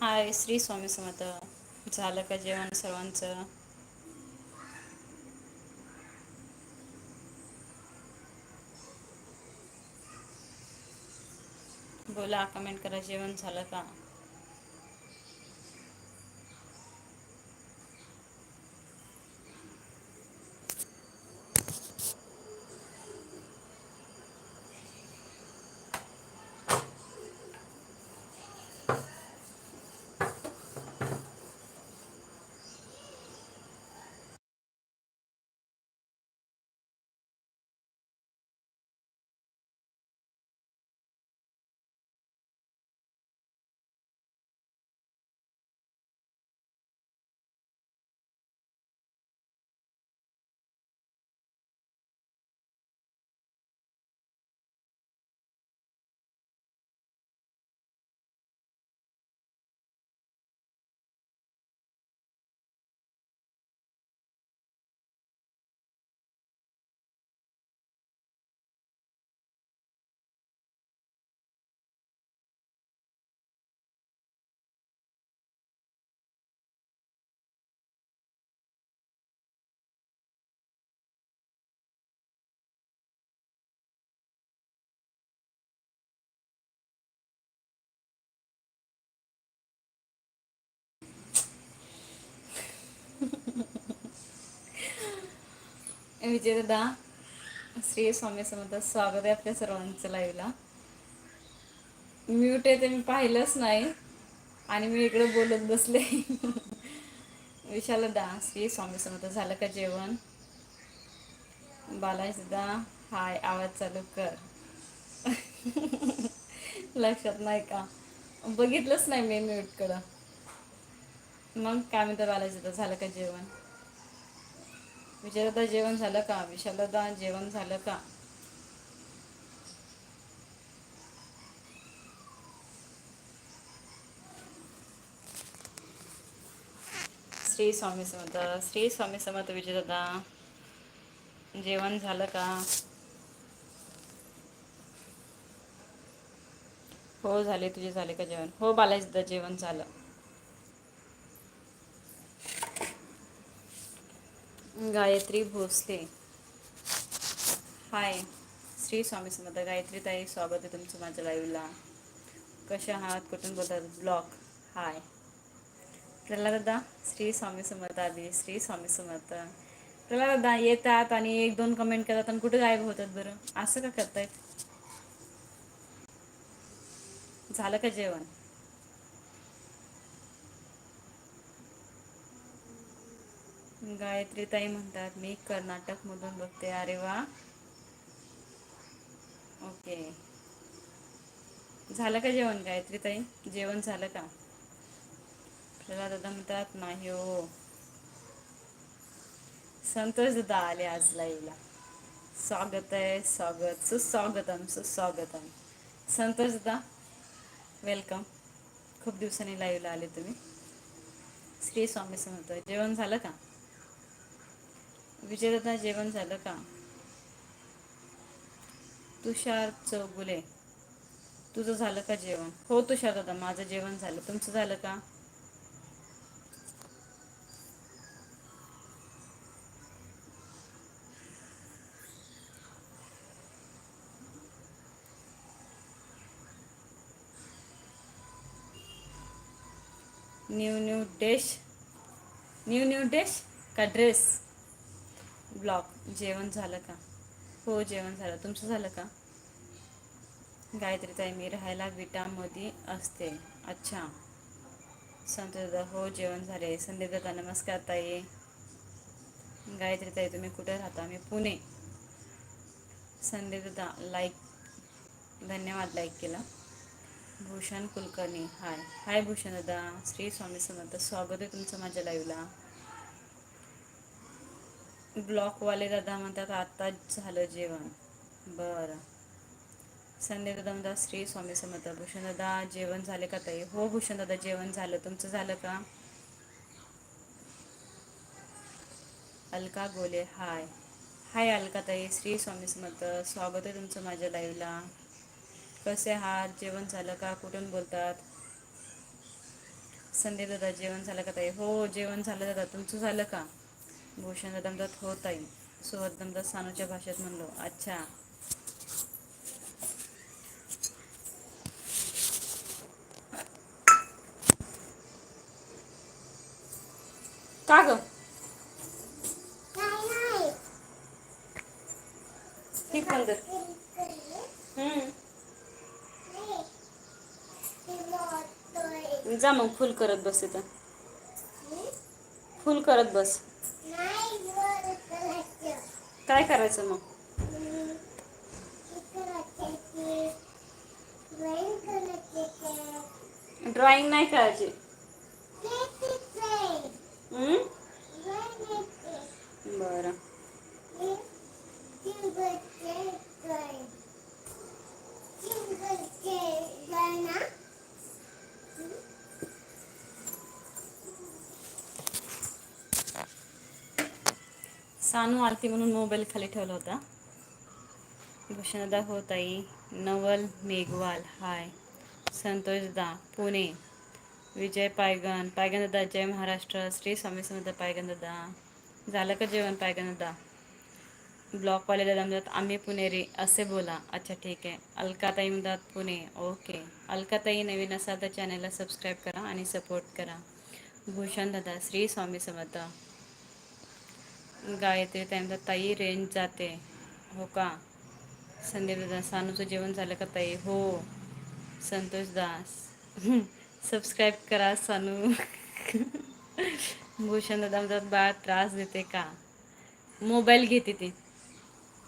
हाय श्री स्वामी समर्थ. झालं का जेवण सर्वांचं? बोला कमेंट करा जेवण झालं का? विजयदा श्री स्वामी समर्थ स्वागत आहे आपल्या सर्वांचं लाईव्हला म्यूट आहे ते मी पाहिलंच नाही आणि मी इकडं बोलत बसले विशालदा श्री स्वामी समर्थ झालं का जेवण बालाजीदा हाय आवाज चालू कर लक्षात नाही का बघितलंच नाही मी म्यूटकडं मग काय म्हणतं बालाजीदा झालं का जेवण विजयदा जेवण झालं का? विशालदा जेवण झालं का? श्री स्वामी समर्थ श्री स्वामी समर्थ विजयदादा जेवण झालं का? हो झाले. तुझे झाले का जेवण? हो बालाजीदा जेवण झालं. गायत्री भोसले. हाय श्री स्वामी समर्थ गायत्री ताई स्वागत आहे तुमचं माझ्या लाईव्हला कशा आहात? कुठून बोलतात? ब्लॉक हाय प्रल्हादा श्री स्वामी समर्थ आधी श्री स्वामी समर्थ. प्रल्हादा येतात आणि एक दोन कमेंट करतात आणि कुठे गायब होतात बरं? असं का करतायत? झालं का जेवण? गायत्री ताई म्हणतात मी कर्नाटकमधून बघते. अरे वा. ओके. झालं का जेवण गायत्री ताई? जेवण झालं का? प्रल्हाद दादा म्हणतात नाही हो. संतोष दादा आले आज लाईव्हला स्वागत आहे स्वागत. सुस्वागतम सुस्वागतम संतोष दादा वेलकम खूप दिवसांनी लाईव्हला आले तुम्ही. श्री स्वामी समर्थ. जेवण झालं का? विजयदादा जेवण झालं का? तुषार चौगुले तुझं झालं का जेवण? हो तुषार दादा माझं जेवण झालं. तुमचं झालं का? New new dish? New new dish का ड्रेस? ब्लॉक जेवण झालं का? हो जेवण झालं. तुमचं झालं का? गायत्री ताई मी राहायला विटामध्ये असते. अच्छा. संतोष दादा हो जेवण झाले. संदीप दादा नमस्कार ताई. गायत्री ताई तुम्ही कुठे राहता? मी पुणे. संदीप दादा लाईक धन्यवाद लाईक केला. भूषण कुलकर्णी हाय हाय भूषण दादा. श्री स्वामी समर्थ. स्वागत आहे तुमचं माझ्या लाईव्हला ब्लॉकवाले दादा म्हणतात आत्ताच झालं जेवण. बरं. संदीप दादा म्हणतात श्री स्वामी समर्थ. भूषण दादा जेवण झाले का ताई? हो भूषण दादा जेवण झालं. तुमचं झालं का? अलका गोले हाय. हाय अलका ताई. श्री स्वामी समर्थ. स्वागत आहे तुमचं माझ्या लाईव्हला कसे आहात? जेवण झालं का? कुठून बोलतात? संदीप दादा जेवण झालं का ताई? हो जेवण झालं दादा. तुमचं झालं का? भूषण दमदात होत हो ताई दमदात सानूच्या भाषेत म्हणलो अच्छा. का ग? ठीक बंद जा मग फुल करत बस इथं. फुल करत बस. काय करायचं मग? ड्रॉइंग नाही करायची. हम्म? बरं. सानू आरती म्हणून मोबाईल खाली ठेवला होता. भूषणदा हो ताई नवल मेघवाल हाय. संतोषदा पुणे. विजय पायगन पायगन दादा जय महाराष्ट्र श्री स्वामी समर्थ पायगन दादा झालं का जेवण पायगन दादा ब्लॉकवाले दादा म्हणतात आम्ही पुणेरी असे बोला. अच्छा ठीक आहे. अलकाताई म्हणतात पुणे. ओके. अलकाताई नवीन असाल तर चॅनलला सबस्क्राईब करा आणि सपोर्ट करा. भूषण दादा श्री स्वामी समर्थ. गायत्री ताई ताई रेंज जाते. हो का? संदीप दादा सानूचं जेवण झालं का ताई? हो. संतोष दास. सबस्क्राईब करा सानू. भूषण दादा म्हणतात बाळ त्रास देते का? मोबाईल घेते ती.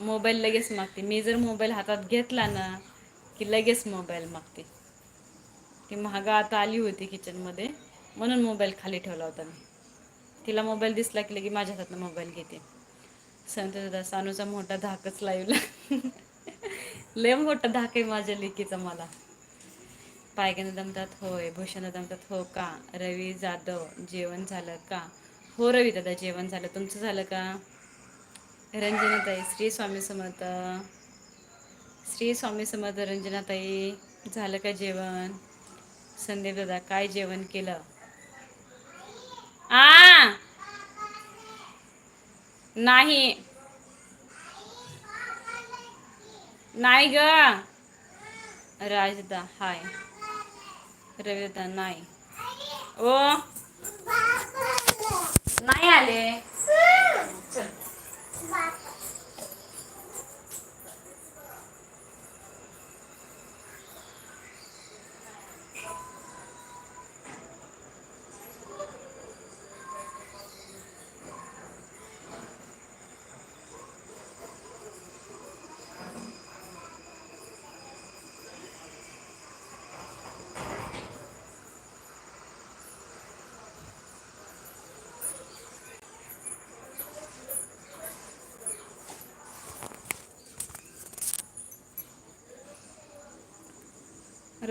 मोबाईल लगेच मागते. मी जर मोबाईल हातात घेतला ना की लगेच मोबाईल मागते. ती महागा आता आली होती किचनमध्ये म्हणून मोबाईल खाली ठेवला होता मी. तिला मोबाईल दिसला की लगे माझ्या हातातनं मोबाईल घेते. संत दादा सानूचा मोठा धाकच लाईवला. लय मोठा धाक आहे माझ्या लेकीचा मला. पायगन दमतात होय. भूषण दमतात हो का? रवी जाधव जेवण झालं का? हो रवी दादा जेवण झालं. तुमचं झालं का? रंजनाताई श्री स्वामी समर्थ. श्री स्वामी समर्थ रंजनाताई झालं का जेवण? संदीप दादा काय जेवण केलं? आ! नाही. नाही ग. राजदा हाय. रविदा नाही. ओ. नाही आले.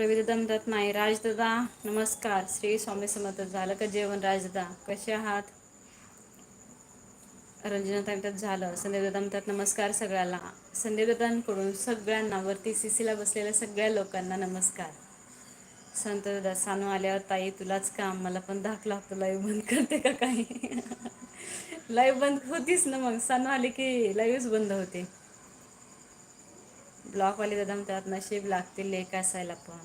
रविदादा म्हणतात नाही राजदादा नमस्कार. श्री स्वामी समर्थ झालं का जेवण राजदादा? कसे आहात? रंजना झालं. संदीप म्हणतात नमस्कार सगळ्याला. संदीपदांकडून सगळ्यांना वरती सीसीला बसलेल्या सगळ्या लोकांना नमस्कार. संत दादा सानू आल्यावर ताई तुलाच काम. मला पण धाक लागतो. लाईव्ह बंद करते का काही? लाईव्ह बंद होतीच ना मग? सानू आले की लाईव्हच बंद होते. ब्लॉकवाले दादा म्हणतात नशीब लागतील लेख असायला पण.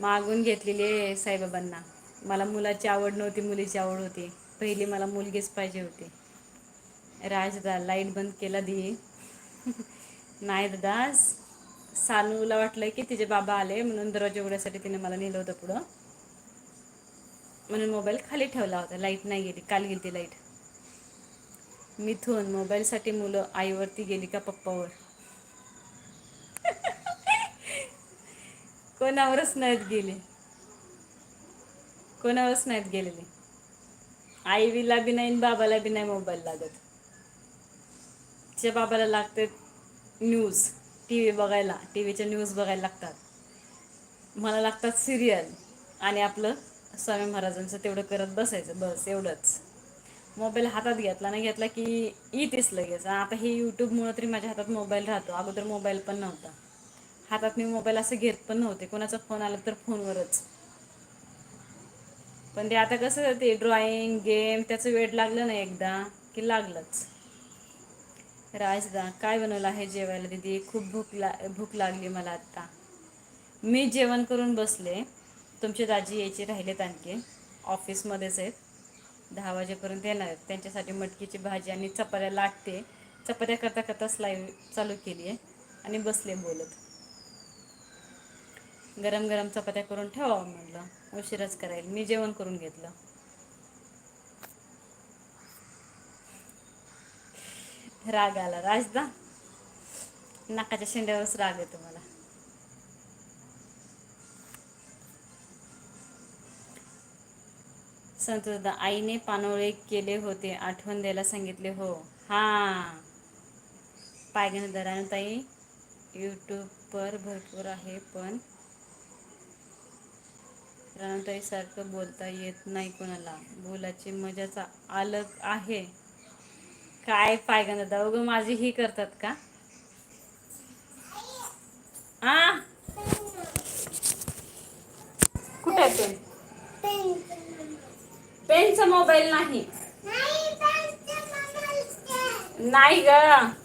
मागून घेतलेली आहे साईबाबांना. मला मुलाची आवड नव्हती मुलीची आवड होती. पहिली मला मुलगीच पाहिजे होती. राजदा लाइट बंद केला दे. नाही दादा सानूला वाटलं की तिचे बाबा आले म्हणून दरवाजा उघड्यासाठी तिने मला नेलं होतं पुढं. म्हणून मोबाईल खाली ठेवला होता. लाइट नाही गेली काल गेली ती लाइट. मिथून मोबाईलसाठी मुलं आईवरती गेली का पप्पावर? कोणावरच नाहीत गेले. कोणावरच नाहीत गेलेले. आईला बी नाही बाबाला बी नाही मोबाईल लागत. तिच्या बाबाला लागते न्यूज टी व्ही बघायला टी व्हीच्या न्यूज बघायला लागतात. मला लागतात सिरियल आणि आपलं स्वामी महाराजांचं तेवढं करत बसायचं बस एवढंच. मोबाईल हातात घेतला नाही घेतला की येतेच लगेच. आता हे यूट्यूबमुळं तरी माझ्या हातात मोबाईल राहतो. अगोदर मोबाईल पण नव्हता. हातात मी मोबाईल असं घेत पण नव्हते. कोणाचा फोन आला तर फोनवरच पण ते आता कसं ते ड्रॉइंग गेम त्याचं वेड लागलं ना एकदा की लागलंच. राजदा काय बनवलं आहे जेवायला दिदी? खूप भूक ला भूक लागली मला आत्ता मी जेवण करून बसले. तुमचे दाजी यायचे राहिलेत आणखी. ऑफिसमध्येच आहेत. दहा वाजेपर्यंत येणार आहेत. त्यांच्यासाठी मटकीची भाजी आणि चपात्या लाटते. चपात्या करता करताच लाईव्ह चालू केली आहे आणि बसले बोलत. गरम गरम चपात्या करून ठेवावं म्हटलं उशिराच करायला मी जेवण करून घेतलं. राग आला. राजदा नाकाच्या शेंड्यावरच राग येतो मला. संतोषदा आईने पानोळे केले होते. आठवण द्यायला सांगितले हो. हा. पायगणदारानं ताई यूट्यूबवर भरपूर आहे पण रानताई सारखं बोलता येत नाही कोणाला. बोलाची मजाच अलग आहे. काय पायगण दादा उगं माझी ही करतात का? आ? कुठे आहे पेन? पेनचा मोबाईल नाही. नाही ग.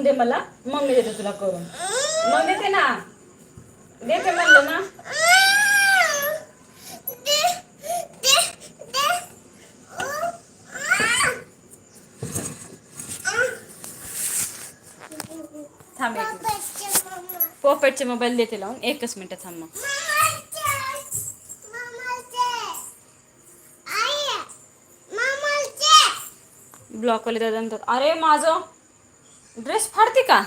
बनवून दे मला. मग मी देते तुला करून. मग देते ना. देते म्हणलं ना. थांब पोपेटचे मोबाईल देते लावून. एकच मिनिट थांब मग. ब्लॉकवाले दादा म्हणतात अरे माझं ड्रेस फाडते का?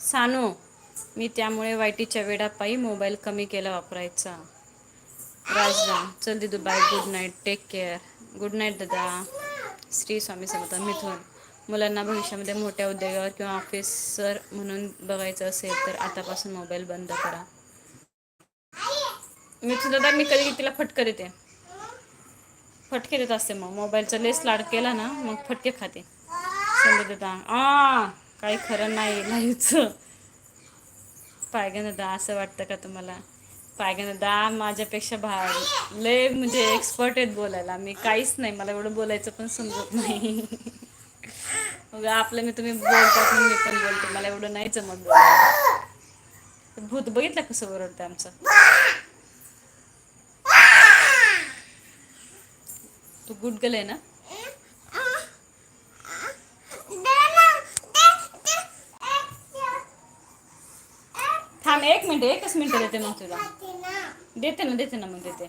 सानू मी त्यामुळे वाईटीच्या वेडापायी मोबाईल कमी केला वापरायचा. राजदा चल दिदू bye good night take care good night दादा. श्री स्वामी समर्थ मिथून मुलांना भविष्यामध्ये मोठ्या उद्योगावर किंवा ऑफिसर म्हणून बघायचं असेल तर आतापासून मोबाईल बंद करा. मिथून दादा मी कधी तिला फटकर देते फटके देत असते मग. मोबाईलचा लेस लाड केला ना मग फटके खाते. संजय दादा आ काही खरं नाही लाईव्हचं पायगन दादा असं वाटतं का तुम्हाला? पायगन दादा माझ्यापेक्षा भा लय म्हणजे एक्सपर्ट आहेत बोलायला. मी काहीच नाही मला एवढं बोलायचं पण समजत नाही. मग आपलं मी तुम्ही बोलतात मी पण बोलते. मला एवढं नाही जमत बोलायला. भूत बघितलं कसं ओरडतं आमचं? तू गुड गर्ल आहे ना? थांब एक मिनिट एकच मिनिट देते मग तुला. देते ना देते ना मग देते.